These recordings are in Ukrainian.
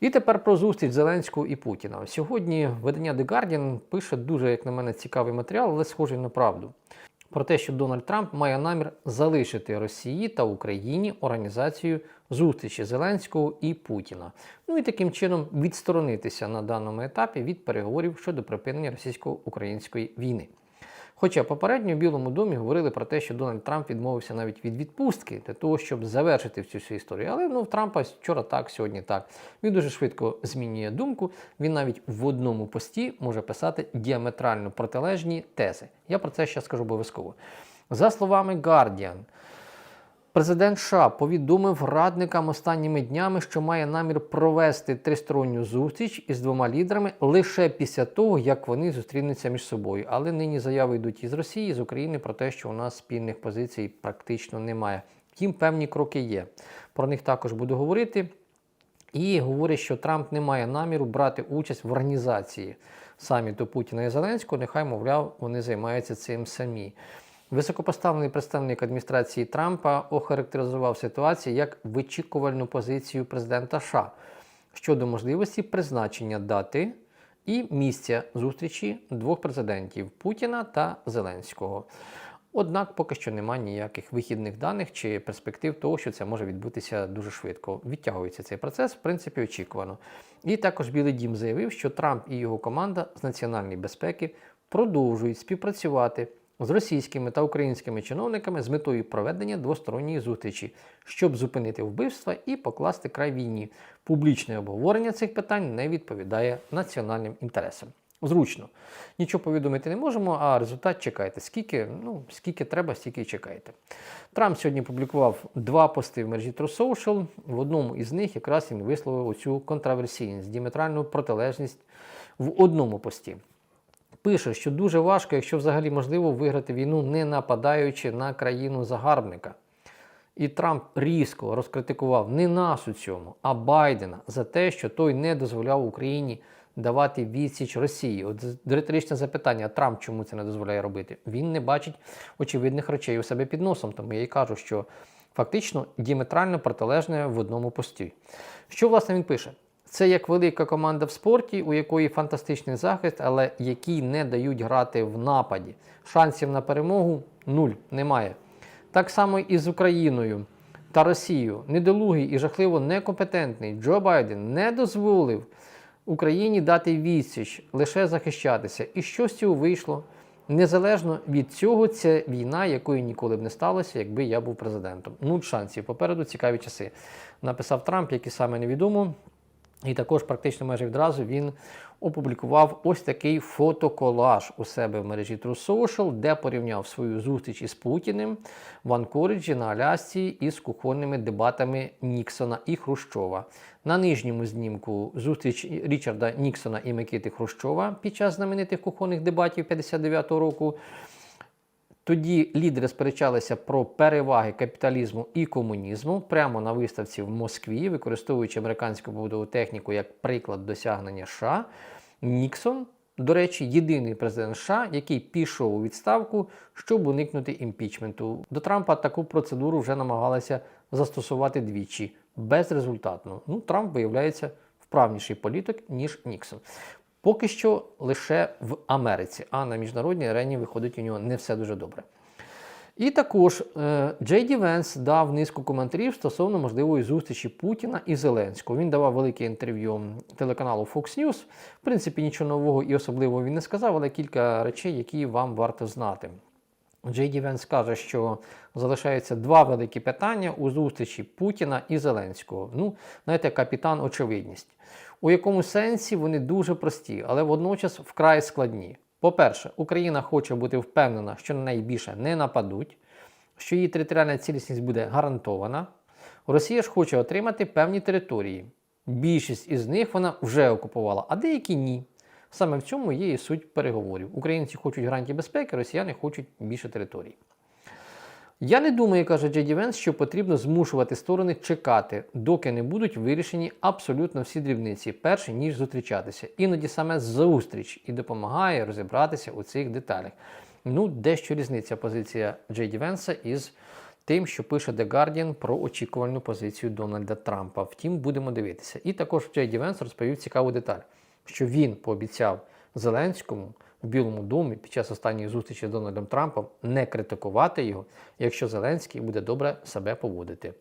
І тепер про зустріч Зеленського і Путіна. Сьогодні видання The Guardian пише дуже, як на мене, цікавий матеріал, але схожий на правду. Про те, що Дональд Трамп має намір залишити Росії та Україні організацію зустрічі Зеленського і Путіна. Ну і таким чином відсторонитися на даному етапі від переговорів щодо припинення російсько-української війни. Хоча попередньо в Білому домі говорили про те, що Дональд Трамп відмовився навіть від відпустки для того, щоб завершити всю цю історію. Але ну, в Трампа вчора так, сьогодні так. Він дуже швидко змінює думку. Він навіть в одному пості може писати діаметрально протилежні тези. Я про це ще скажу обов'язково. За словами Guardian, Президент США повідомив радникам останніми днями, що має намір провести тристоронню зустріч із двома лідерами лише після того, як вони зустрінуться між собою. Але нині заяви йдуть із Росії, з України про те, що у нас спільних позицій практично немає. Втім, певні кроки є. Про них також буду говорити. І говорить, що Трамп не має наміру брати участь в організації саміту Путіна і Зеленського. Нехай, мовляв, вони займаються цим самі. Високопоставлений представник адміністрації Трампа охарактеризував ситуацію як вичікувальну позицію президента США щодо можливості призначення дати і місця зустрічі двох президентів Путіна та Зеленського. Однак поки що немає ніяких вихідних даних чи перспектив того, що це може відбутися дуже швидко. Відтягується цей процес, в принципі, очікувано. І також Білий Дім заявив, що Трамп і його команда з національної безпеки продовжують співпрацювати з російськими та українськими чиновниками з метою проведення двосторонньої зустрічі, щоб зупинити вбивства і покласти край війні. Публічне обговорення цих питань не відповідає національним інтересам. Зручно. Нічого повідомити не можемо, а результат чекайте. Скільки, ну, скільки треба, стільки й чекайте. Трамп сьогодні публікував два пости в мережі True. В одному із них якраз він висловив оцю контраверсійність, діаметральну протилежність в одному пості пише, що дуже важко, якщо взагалі можливо, виграти війну, не нападаючи на країну загарбника. І Трамп різко розкритикував не нас у цьому, а Байдена за те, що той не дозволяв Україні давати відсіч Росії. От риторичне запитання, Трамп чому це не дозволяє робити? Він не бачить очевидних речей у себе під носом. Тому я й кажу, що фактично діаметрально протилежне в одному пості. Що власне він пише? Це як велика команда в спорті, у якої фантастичний захист, але які не дають грати в нападі. Шансів на перемогу нуль немає. Так само і з Україною та Росією. Недолугий і жахливо некомпетентний Джо Байден не дозволив Україні дати відсіч, лише захищатися. І що з цього вийшло? Незалежно від цього, це війна, якої ніколи б не сталося, якби я був президентом. Нуль шансів. Попереду цікаві часи. Написав Трамп, які саме невідомо. І також практично майже відразу він опублікував ось такий фотоколаж у себе в мережі True Social, де порівняв свою зустріч із Путіним в Анкориджі на Алясці із кухонними дебатами Ніксона і Хрущова. На нижньому знімку зустріч Річарда Ніксона і Микити Хрущова під час знаменитих кухонних дебатів 59-го року. Тоді лідери сперечалися про переваги капіталізму і комунізму прямо на виставці в Москві, використовуючи американську побудову техніку як приклад досягнення США. Ніксон, до речі, єдиний президент США, який пішов у відставку, щоб уникнути імпічменту. До Трампа таку процедуру вже намагалися застосувати двічі безрезультатно. Ну, Трамп виявляється вправніший політик, ніж Ніксон. Поки що лише в Америці, а на міжнародній арені виходить у нього не все дуже добре. І також е, Джей Ді Венс дав низку коментарів стосовно можливої зустрічі Путіна і Зеленського. Він давав велике інтерв'ю телеканалу Fox News. В принципі, нічого нового і особливого він не сказав, але кілька речей, які вам варто знати. Джей Ді Венс каже, що залишаються два великі питання у зустрічі Путіна і Зеленського. Ну, знаєте, капітан очевидність. У якому сенсі вони дуже прості, але водночас вкрай складні. По-перше, Україна хоче бути впевнена, що на неї більше не нападуть, що її територіальна цілісність буде гарантована. Росія ж хоче отримати певні території. Більшість із них вона вже окупувала, а деякі ні. Саме в цьому є і суть переговорів. Українці хочуть гарантії безпеки, росіяни хочуть більше територій. Я не думаю, каже Джеді Венс, що потрібно змушувати сторони чекати, доки не будуть вирішені абсолютно всі дрібниці, перш ніж зустрічатися. Іноді саме зустріч і допомагає розібратися у цих деталях. Ну, дещо різниця позиція Джейді Венса із тим, що пише The Guardian про очікувальну позицію Дональда Трампа. Втім, будемо дивитися. І також Джей Ді Венс розповів цікаву деталь, що він пообіцяв Зеленському в Білому домі під час останньої зустрічі з Дональдом Трампом не критикувати його, якщо Зеленський буде добре себе поводити.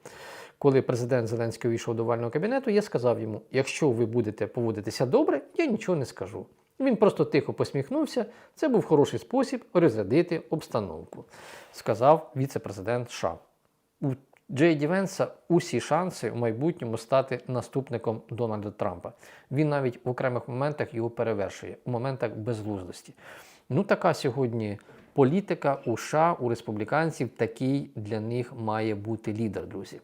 Коли президент Зеленський увійшов до овального кабінету, я сказав йому: якщо ви будете поводитися добре, я нічого не скажу. Він просто тихо посміхнувся. Це був хороший спосіб розрядити обстановку, сказав віце-президент США. У Джей Ді Венса усі шанси в майбутньому стати наступником Дональда Трампа. Він навіть в окремих моментах його перевершує, у моментах безглуздості. Ну, така сьогодні політика у США, у республіканців, такий для них має бути лідер, друзі.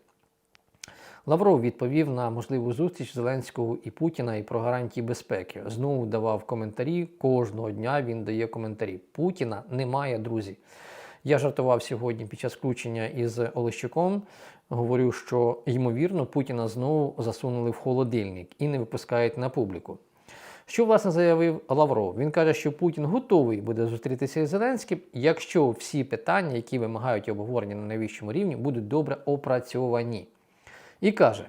Лавров відповів на можливу зустріч Зеленського і Путіна і про гарантії безпеки. Знову давав коментарі. Кожного дня він дає коментарі. Путіна немає, друзі. Я жартував сьогодні під час включення із Олещуком. Говорю, що ймовірно Путіна знову засунули в холодильник і не випускають на публіку. Що власне заявив Лавров? Він каже, що Путін готовий буде зустрітися із Зеленським, якщо всі питання, які вимагають обговорення на найвищому рівні, будуть добре опрацьовані. І каже: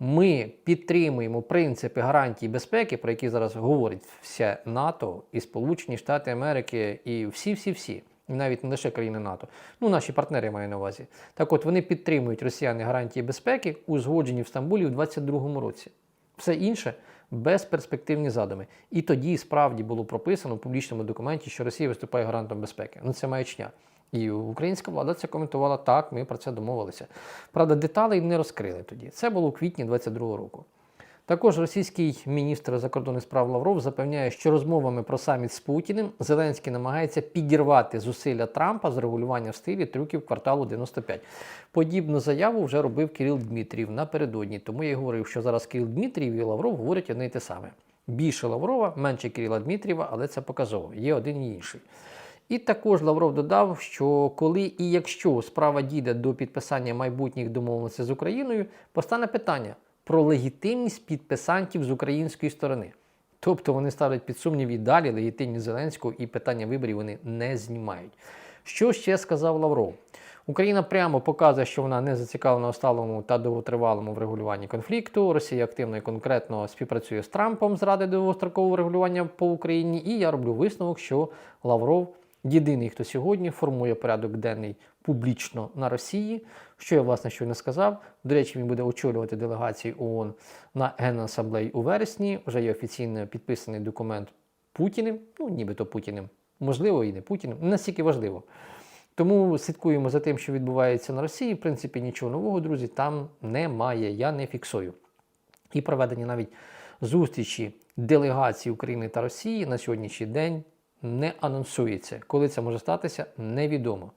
ми підтримуємо принципи гарантій безпеки, про які зараз говорить вся НАТО і Сполучені Штати Америки, і всі-всі-всі, і навіть не лише країни НАТО. Ну, наші партнери маю на увазі. Так от вони підтримують росіяни гарантії безпеки, узгоджені в Стамбулі у 2022 році. Все інше безперспективні задуми. І тоді справді було прописано в публічному документі, що Росія виступає гарантом безпеки. Ну це маячня. І українська влада це коментувала так, ми про це домовилися. Правда, деталей не розкрили тоді. Це було у квітні 22-го року. Також російський міністр закордонних справ Лавров запевняє, що розмовами про саміт з Путіним Зеленський намагається підірвати зусилля Трампа з регулювання в стилі трюків кварталу 95. Подібну заяву вже робив Кирил Дмитрів напередодні. Тому я й говорив, що зараз Кирил Дмитрів і Лавров говорять одне й те саме. Більше Лаврова, менше Кирила Дмитрієва, але це показово. Є один і інший. І також Лавров додав, що коли і якщо справа дійде до підписання майбутніх домовленостей з Україною, постане питання про легітимність підписантів з української сторони. Тобто вони ставлять під сумнів і далі легітимність Зеленського і питання виборів вони не знімають. Що ще сказав Лавров? Україна прямо показує, що вона не зацікавлена у сталому та довготривалому врегулюванні конфлікту. Росія активно і конкретно співпрацює з Трампом заради довгострокового врегулювання по Україні. І я роблю висновок, що Лавров єдиний, хто сьогодні формує порядок денний публічно на Росії. Що я власне щойно сказав. До речі, він буде очолювати делегацію ООН на Генасамблеї у вересні. Вже є офіційно підписаний документ Путіним, ну нібито Путіним, можливо, і не Путіним. Настільки важливо. Тому слідкуємо за тим, що відбувається на Росії. В принципі, нічого нового, друзі, там немає. Я не фіксую. І проведення навіть зустрічі делегацій України та Росії на сьогоднішній день не анонсується. Коли це може статися, невідомо.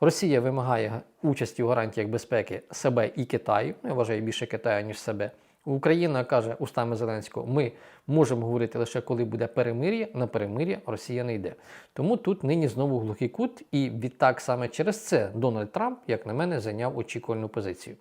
Росія вимагає участі у гарантіях безпеки себе і Китаю. Я вважаю більше Китаю, ніж себе. Україна каже устами Зеленського: ми можемо говорити лише коли буде перемир'я. На перемир'я Росія не йде. Тому тут нині знову глухий кут, і відтак саме через це Дональд Трамп, як на мене, зайняв очікувальну позицію.